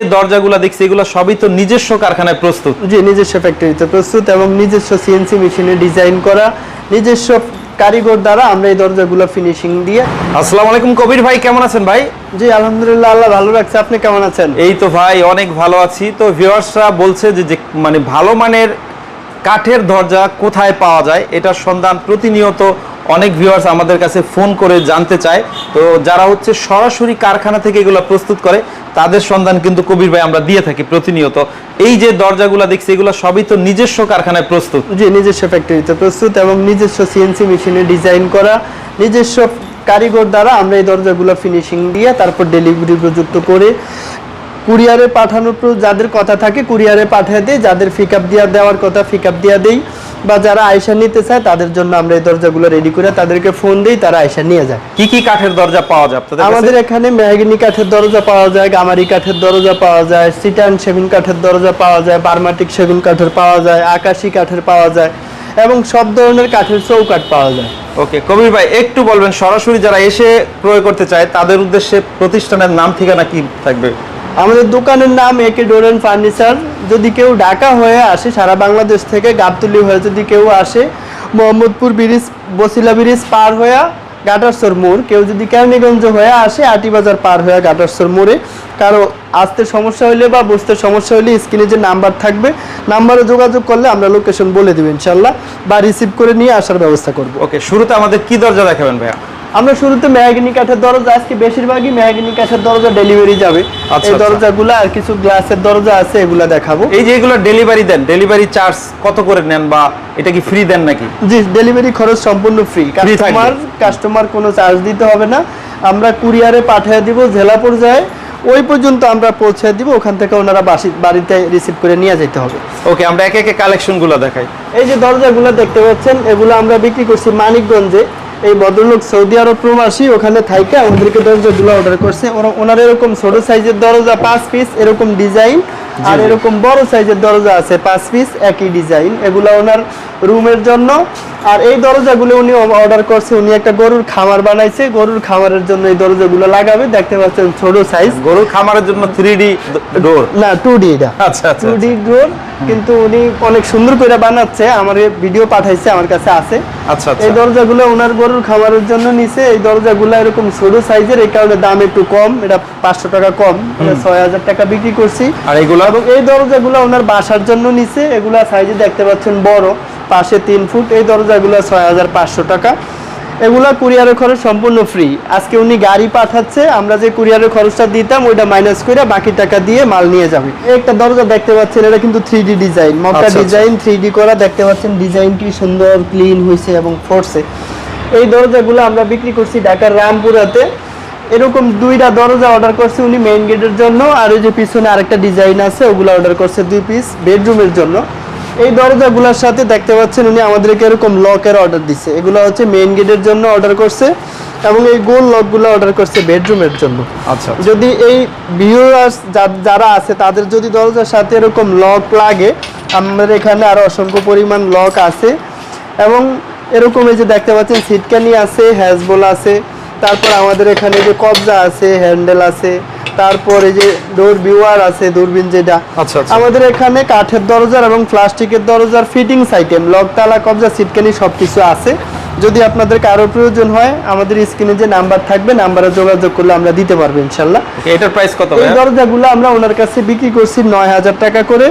দরজাগুলো দেখছি এগুলো সবই তো নিজস্ব কারখানায় প্রস্তুত। জি নিজস্ব ফ্যাক্টরিতে প্রস্তুত এবং নিজস্ব সিএনসি মেশিনে ডিজাইন করা নিজস্ব কারিগর দ্বারা আমরা এই দরজাগুলো ফিনিশিং দিয়ে আসসালামু আলাইকুম কবির ভাই কেমন আছেন ভাই? জি আলহামদুলিল্লাহ আল্লাহ ভালো রাখছে। আপনি কেমন আছেন? এই তো ভাই অনেক ভালো আছি। তো ভিউয়ার্সরা বলছে যে যে মানে ভালো মানের কাঠের দরজা কোথায় পাওয়া যায়? এটার সন্ধান প্রতিনিয়ত অনেক ভিউয়ার্স আমাদের কাছে ফোন করে জানতে চায়। তো যারা হচ্ছে সরাসরি কারখানা থেকে এগুলো প্রস্তুত করে, তাদের সন্ধান কিন্তু কবির ভাই আমরা দিয়ে থাকি প্রতিনিয়ত। এই যে দরজাগুলো দেখছি, এগুলো সবই তো নিজস্ব কারখানায় প্রস্তুত। জি, নিজস্ব ফ্যাক্টরিতে প্রস্তুত এবং নিজস্ব সিএনসি মেশিনে ডিজাইন করা, নিজস্ব কারিগর দ্বারা আমরা এই দরজাগুলো ফিনিশিং দিয়ে তারপর ডেলিভারি প্রযুক্ত করে কুরিয়ারে পাঠানোর যাদের কথা থাকে কুরিয়ারে পাঠিয়ে দিই, যাদের পিক আপ দিয়া দেওয়ার কথা পিক আপ দিয়া দেই। বা যারা আয়সা নিতে চায় তাদের জন্য আমরা এই দরজাগুলো রেডি করে তাদেরকে ফোন দিই তারা আয়সা নিয়ে যায়। কি কি কাঠের দরজা পাওয়া যায় আমাদের এখানে মেহগিনি কাঠের দরজা পাওয়া যায় গামারি কাঠের দরজা পাওয়া যায় সিটান সেগুন কাঠের দরজা পাওয়া যায় বার্মাটিক সেগুন কাঠের পাওয়া যায় আকাশি কাঠের পাওয়া যায় এবং সব ধরনের কাঠের চৌকাঠ পাওয়া যায়। ওকে কবির ভাই একটু বলবেন সরাসরি যারা এসে ক্রয় করতে চায় তাদের উদ্দেশ্যে প্রতিষ্ঠানের নাম ঠিকানা কি থাকবে? আমাদের দোকানের নাম একে ডোর অ্যান্ড ফার্নিচার। যদি কেউ ঢাকা হয়ে আসে, সারা বাংলাদেশ থেকে গাবতলি হয়ে যদি কেউ আসে, মোহাম্মদপুর ব্রিজ, বসিলা ব্রিজ পার হয়ে গাটারসর মোড়। কেউ যদি কেরানীগঞ্জ হয়ে আসে আটি বাজার পার হয়ে গাটারসর মোড়ে। কারও আসতে সমস্যা হলে বা বুঝতে সমস্যা হলে স্ক্রিনে যে নাম্বার থাকবে, নাম্বারে যোগাযোগ করলে আমরা লোকেশন বলে দেবো ইনশাল্লাহ বা রিসিভ করে নিয়ে আসার ব্যবস্থা করব। ওকে, শুরুতে আমাদের কি দরজা দেখাবেন ভাইয়া? আমরা শুরুতে মেহাগিনি কাঠের দরজা আজকে বেশিরভাগই মেহাগিনি কাঠের দরজা ডেলিভারি যাবে। আচ্ছা, এই আচ্ছা। দরজাগুলো আর কিছু গ্লাসের দরজা আছে এগুলা দেখাবো। এই যে এগুলো ডেলিভারি দেন ডেলিভারি চার্জ কত করে নেন বা এটা কি ফ্রি দেন নাকি? জি ডেলিভারি খরচ সম্পূর্ণ ফ্রি কাস্টমার কাস্টমার কোনো চার্জ দিতে হবে না। আমরা কুরিয়ারে পাঠিয়ে দিব জেলা পর্যায়ে। ওই পর্যন্ত আমরা পৌঁছে দিব ওখান থেকে ওনারা বাড়িতে রিসিভ করে নিয়ে যেতে হবে। ওকে আমরা একে একে কালেকশনগুলো দেখাই। এই যে দরজাগুলো দেখতে পাচ্ছেন এগুলো আমরা বিক্রি করছি মানিকগঞ্জে। এই ভদ্রলোক সৌদি আরব প্রবাসী, ওখানে থাইকে, আমাদেরকে দরজাগুলো অর্ডার করছে। ওরা- ওনার এরকম ছোট সাইজের দরজা, পাঁচ পিস এরকম ডিজাইন আর এরকম বড় সাইজের দরজা আছে পাঁচ পিস একই ডিজাইন এগুলো ওনার রুমের জন্য। আর এই দরজাগুলো উনি অর্ডার করছে উনি একটা গরুর খামার বানাইছে। গরুর খামারের জন্য এই দরজাগুলো লাগাবে। দেখতে পাচ্ছেন ছোট সাইজ গরুর খামারের জন্য থ্রি ডি ডোর না টু ডি এটা। টু ডি ডোর কিন্তু উনি অনেক সুন্দর করে বানাচ্ছে। আমার ভিডিও পাঠাইছে আমার কাছে আছে। আচ্ছা আচ্ছা। এই দরজাগুলো ওনার গরুর খামারের জন্য নিছে। এই দরজাগুলো এরকম ছোট সাইজের এই কারণে দাম একটু কম। এটা পাঁচশো টাকা কম। ছয় হাজার টাকা বিক্রি করছি। আর এইগুলো এবং এই দরজাগুলো ওনার বাসার জন্য নিছে। এগুলা সাইজে দেখতে পাচ্ছেন বড় পাশে তিন ফুট। এই দরজাগুলো ছয় হাজার পাঁচশো টাকা। এগুলা কুরিয়ারের খরচ সম্পূর্ণ ফ্রি আজকে উনি গাড়ি পাঠাচ্ছে আমরা যে কুরিয়ারের খরচটা দিতাম ওইটা মাইনাস করে বাকি টাকা দিয়ে মাল নিয়ে যাবে। একটা দরজা দেখতে পাচ্ছেন এটা কিন্তু থ্রি ডি ডিজাইন আচ্ছা। ডিজাইন থ্রি ডি করা। দেখতে পাচ্ছেন ডিজাইন কি সুন্দর ক্লিন হয়েছে এবং ফোর্সে এই দরজাগুলো আমরা বিক্রি করছি ঢাকার রামপুরাতে। এরকম দুইটা দরজা অর্ডার করছে উনি মেইন গেটের জন্য আর ওই যে পিছনে আরেকটা ডিজাইন আছে ওগুলো অর্ডার করছে দুই পিস বেডরুমের জন্য। এই দরজাগুলোর সাথে দেখতে পাচ্ছেন উনি আমাদেরকে এরকম লকের অর্ডার দিছে। এগুলো হচ্ছে মেইন গেটের জন্য অর্ডার করছে এবং এই গোল লকগুলো অর্ডার করছে বেডরুমের জন্য। আচ্ছা আচ্ছা। যদি এই ভিউয়ার্স যারা আছে তাদের যদি দরজার সাথে এরকম লক লাগে আমাদের এখানে আরও অসংখ্য পরিমাণ লক আছে। এবং এরকম এই যে দেখতে পাচ্ছেন সিটকানি আছে হ্যাজবল আছে তারপর আমাদের এখানে যে কবজা আছে হ্যান্ডেল আছে তারপর যে ডোর ভিউয়ার আছে দূরবীন যেটা আচ্ছা, আচ্ছা। আমাদের এখানে কাঠের দরজার এবং প্লাস্টিকের দরজার ফিটিংস আইটেম লক তালা কবজা সিটকানি সব কিছু আছে। যদি আপনাদের কারও প্রয়োজন হয় আমাদের স্ক্রিনে যে নাম্বার থাকবে নাম্বারে যোগাযোগ করলে আমরা দিতে পারব ইনশাল্লাহ। এটার প্রাইস কত এই দরজাগুলো আমরা ওনার কাছে বিক্রি করছি নয় হাজার টাকা করে।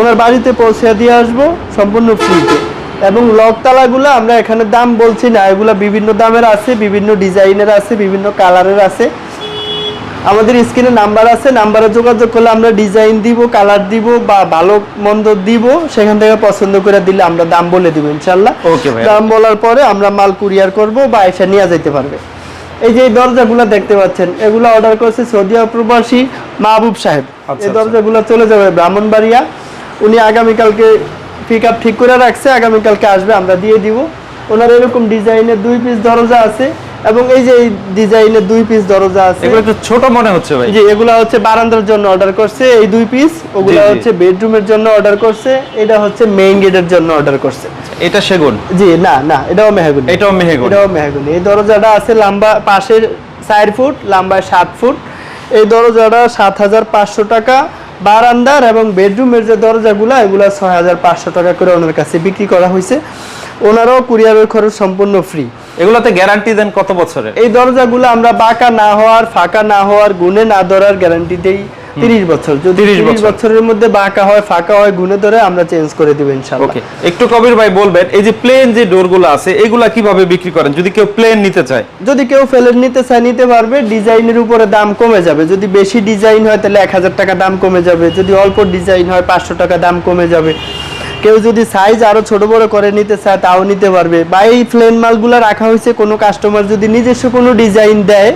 ওনার বাড়িতে পৌঁছে দিয়ে আসব সম্পূর্ণ ফ্রিতে এবং লক তালাগুলো আমরা এখানে দাম বলছি না। এগুলো বিভিন্ন দামের আছে বিভিন্ন ডিজাইনের আছে বিভিন্ন কালারের আছে। আমাদের স্ক্রিনে নাম্বার আছে নাম্বারে যোগাযোগ করলে আমরা ডিজাইন দিব কালার দিব বা ভালো মন্দ দিব সেখান থেকে পছন্দ করে দিলে আমরা দাম বলে দিব ইনশাল্লাহ। দাম বলার পরে আমরা মাল কুরিয়ার করব বা এসে নিয়ে যেতে পারবে। এই যে দরজাগুলো দেখতে পাচ্ছেন এগুলো অর্ডার করছে সৌদি প্রবাসী মাহবুব সাহেব। আচ্ছা, এই দরজাগুলো চলে যাবে ব্রাহ্মণবাড়িয়া। উনি আগামীকালকে পিক আপ ঠিক করে রাখছে আগামীকালকে আসবে আমরা দিয়ে দিব। ওনার এরকম ডিজাইনের দুই পিস দরজা আছে এবং এই যে এই ডিজাইনের দুই পিস দরজা আছে। এগুলো একটু ছোট মনে হচ্ছে ভাই। জি এগুলো হচ্ছে বারান্দার জন্য অর্ডার করছে। এই দুই পিস ওগুলা। হচ্ছে বেডরুমের জন্য অর্ডার করছে। এটা হচ্ছে মেইন গেটের জন্য অর্ডার করছে। এটা সেগুন? জি না না এটাও মেহগুনি। এটাও মেহগনি। এটাও মেহগুনি। এই দরজাটা আছে লম্বা পাশের চার ফুট লম্বায় সাত ফুট এই দরজাটা সাত হাজার পাঁচশো টাকা। বারান্দার এবং বেডরুমের যে দরজাগুলো এগুলো ছয় হাজার পাঁচশো টাকা করে ওনার কাছে বিক্রি করা হয়েছে। ওনারাও কুরিয়ারের খরচ সম্পূর্ণ ফ্রি এগুলোতে গ্যারান্টি দেন কত বছরের? এই দরজাগুলো আমরা বাঁকা না হওয়ার ফাঁকা না হওয়ার গুণে না ধরার গ্যারান্টি দেই। 30 বছর। যদি 30 বছরের মধ্যে বাঁকা হয় ফাঁকা হয় ধরে আমরা চেঞ্জ করে ইনশাআল্লাহ। ওকে একটু কবির ভাই বলবেন এই যে প্লেন যে ডোরগুলো আছে এগুলা কীভাবে বিক্রি করেন? যদি কেউ প্লেন নিতে চায়। যদি কেউ নিতে চায় নিতে পারবে ডিজাইনের উপরে দাম কমে যাবে। যদি বেশি ডিজাইন হয় তাহলে 1000 টাকা দাম কমে যাবে। যদি অল্প ডিজাইন হয় 500 টাকা দাম কমে যাবে। কেউ যদি সাইজ আরও ছোট বড় করে নিতে চায় তাও নিতে পারবে। বা এই প্লেন মালগুলো রাখা হয়েছে কোনো কাস্টমার যদি নিজস্ব কোনো ডিজাইন দেয়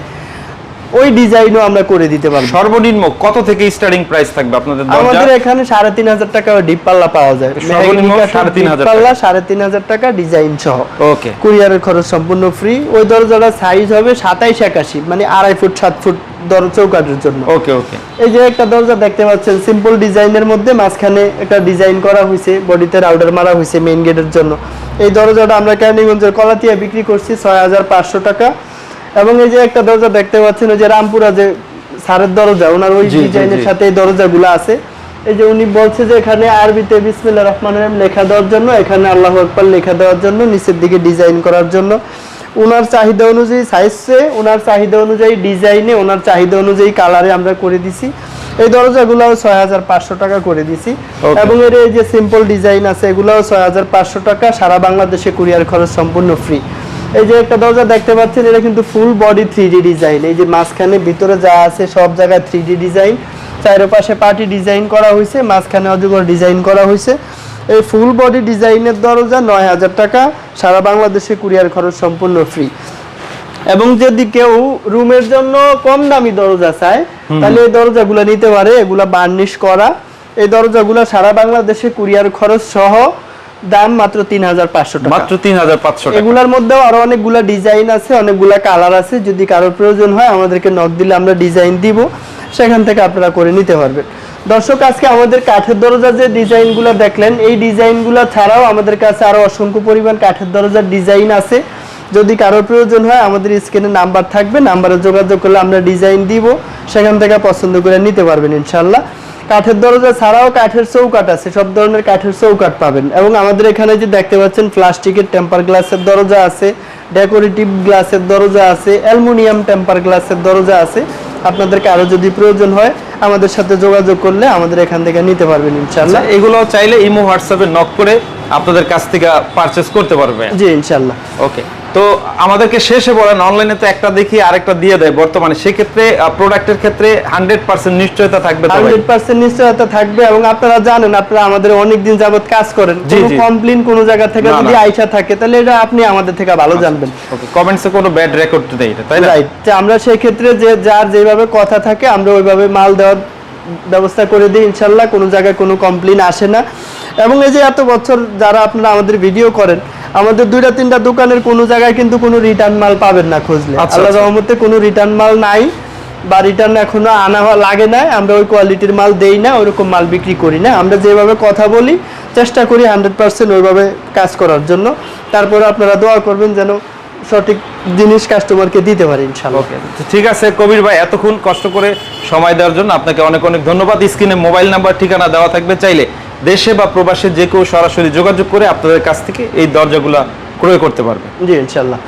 ওই ডিজাইনও আমরা করে দিতে পারব। সর্বনিম্ন কত থেকে স্টার্টিং প্রাইস থাকবে আপনাদের দরজা? আমাদের এখানে সাড়ে তিন হাজার টাকা ডিপ পাল্লা পাওয়া যায়। সর্বনিম্ন মেহগনি কাঠের 3,500 deep পাল্লা সাড়ে তিন হাজার টাকা ডিজাইন সহ। ওকে কুরিয়ারের খরচ সম্পূর্ণ ফ্রি ওই দরজাটার সাইজ হবে সাতাইশ একাশি মানে আড়াই ফুট সাত ফুট দর চৌকাটের জন্য। ওকে ওকে এই যে একটা দরজা দেখতে পাচ্ছেন সিম্পল ডিজাইনের মধ্যে মাঝখানে একটা ডিজাইন করা হয়েছে বডিতে রাউডার মারা হয়েছে মেইন গেটের জন্য। এই দরজাটা আমরা কলাতিয়া বিক্রি করছি ছয় হাজার পাঁচশো টাকা। এবং এই যে একটা দরজা দেখতে পাচ্ছেন ওই যে রামপুরা যে সারের দরজা ওনার ওই ডিজাইনের সাথে এই দরজাগুলো আছে। এই যে উনি বলছে যে এখানে আরবিতে বিসমিল্লাহ রহমান রহিম লেখা দেওয়ার জন্য এখানে আল্লাহ আকবার লেখা দেওয়ার জন্য নিচের দিকে ডিজাইন করার জন্য। ওনার চাহিদা অনুযায়ী সাইজে ওনার চাহিদা অনুযায়ী ডিজাইনে ওনার চাহিদা অনুযায়ী কালারে আমরা করে দিছি। এই দরজাগুলোও ছয় হাজার পাঁচশো টাকা করে দিছি। এবং এর এই যে সিম্পল ডিজাইন আছে এগুলোও ছয় হাজার পাঁচশো টাকা সারা বাংলাদেশে কুরিয়ার খরচ সম্পূর্ণ ফ্রি এই যে একটা দরজা দেখতে পাচ্ছেন এটা কিন্তু ফুল বডি থ্রি ডিজাইন এই যে মাঝখানে ভিতরে যা আছে সব জায়গায় থ্রি ডিজাইন চারপাশে পার্টি ডিজাইন করা হয়েছে মাঝখানে অজগর ডিজাইন করা হয়েছে। এই ফুল বডি ডিজাইনের দরজা নয় হাজার টাকা সারা বাংলাদেশে কুরিয়ার খরচ সম্পূর্ণ ফ্রি এবং যদি কেউ রুমের জন্য কম দামি দরজা চায় তাহলে এই দরজাগুলো নিতে পারে এগুলা বার্নিশ করা। এই দরজাগুলো সারা বাংলাদেশে কুরিয়ার খরচ সহ দাম মাত্র তিন হাজার পাঁচশো টাকা। মাত্র তিন হাজার পাঁচশো এগুলার মধ্যেও আরও অনেকগুলা ডিজাইন আছে অনেকগুলা কালার আছে। যদি কারোর প্রয়োজন হয় আমাদেরকে নক দিলে আমরা ডিজাইন দিব। সেখান থেকে আপনারা করে নিতে পারবেন। দর্শক আজকে আমাদের কাঠের দরজা যে ডিজাইনগুলো দেখলেন এই ডিজাইনগুলো ছাড়াও আমাদের কাছে আরও অসংখ্য পরিমাণ কাঠের দরজার ডিজাইন আছে। যদি কারোর প্রয়োজন হয় আমাদের স্ক্রিনে নাম্বার থাকবে। নাম্বারে যোগাযোগ করলে আমরা ডিজাইন দিব। সেখান থেকে পছন্দ করে নিতে পারবেন ইনশাল্লাহ কাঠের দরজা ছাড়াও কাঠের চৌকাট আছে সব ধরনের কাঠের চৌকাট পাবেন। এবং আমাদের এখানে যে দেখতে পাচ্ছেন প্লাস্টিকের টেম্পার গ্লাসের দরজা আছে ডেকোরেটিভ গ্লাসের দরজা আছে অ্যালুমিনিয়াম টেম্পার গ্লাসের দরজা আছে। আপনাদেরকে আরও যদি প্রয়োজন হয় আমাদের সাথে যোগাযোগ করলে আমাদের এখান থেকে নিতে পারবেন ইনশাল্লাহ আচ্ছা, এগুলো চাইলে ইমো হোয়াটসঅ্যাপে নক করে আপনাদের কাছ থেকে পারচেস করতে পারবে জি ইনশাল্লাহ ওকে তো আমাদেরকে শেষে বলেন অনলাইনে তো একটা দেখি আরেকটা দিয়ে দেয়। বর্তমানে সেক্ষেত্রে প্রোডাক্টের ক্ষেত্রে হান্ড্রেড পার্সেন্ট নিশ্চয়তা থাকবে হান্ড্রেড পার্সেন্ট নিশ্চয়তা থাকবে এবং আপনারা জানেন আপনারা আমাদের অনেক দিন যাবত কাজ করেন। কোনো কমপ্লেন কোনো জায়গা থেকে যদি আইসা থাকে তাহলে এটা আপনি আমাদের থেকে ভালো জানবেন। ওকে কমেন্টসে কোনো ব্যাড রেকর্ড নেই তাই রাইট আমরা সেই ক্ষেত্রে যে যার যেভাবে কথা থাকে আমরা ওইভাবে মাল দেওয়ার ব্যবস্থা করে দিই ইনশাল্লাহ। কোনো জায়গায় কোনো কমপ্লেন আসে না। এবং এই যে এত বছর যারা আপনারা আমাদের ভিডিও করেন আমাদের দুইটা তিনটা দোকানের কোনো জায়গায় কিন্তু কোনো রিটার্ন মাল পাবেন না খুঁজলে। আচ্ছা, আল্লাহ আচ্ছা। রহমতে কোনো রিটার্ন মাল নাই বা রিটার্ন এখনও আনা হওয়া লাগে না আমরা ওই কোয়ালিটির মাল দেই না ওইরকম মাল বিক্রি করি না। আমরা যেভাবে কথা বলি চেষ্টা করি হান্ড্রেড পার্সেন্ট ওইভাবে কাজ করার জন্য। তারপরে আপনারা দোয়া করবেন যেন সঠিক জিনিস কাস্টমারকে দিতে পারি ইনশাল্লাহ ঠিক আছে কবির ভাই এতক্ষণ কষ্ট করে সময় দেওয়ার জন্য আপনাকে অনেক অনেক ধন্যবাদ। স্ক্রিনে মোবাইল নাম্বার ঠিকানা দেওয়া থাকবে চাইলে। দেশে বা প্রবাসে যে কেউ সরাসরি যোগাযোগ করে আপনাদের কাছ থেকে এই দরজাগুলা ক্রয় করতে পারবে। জি ইনশাল্লাহ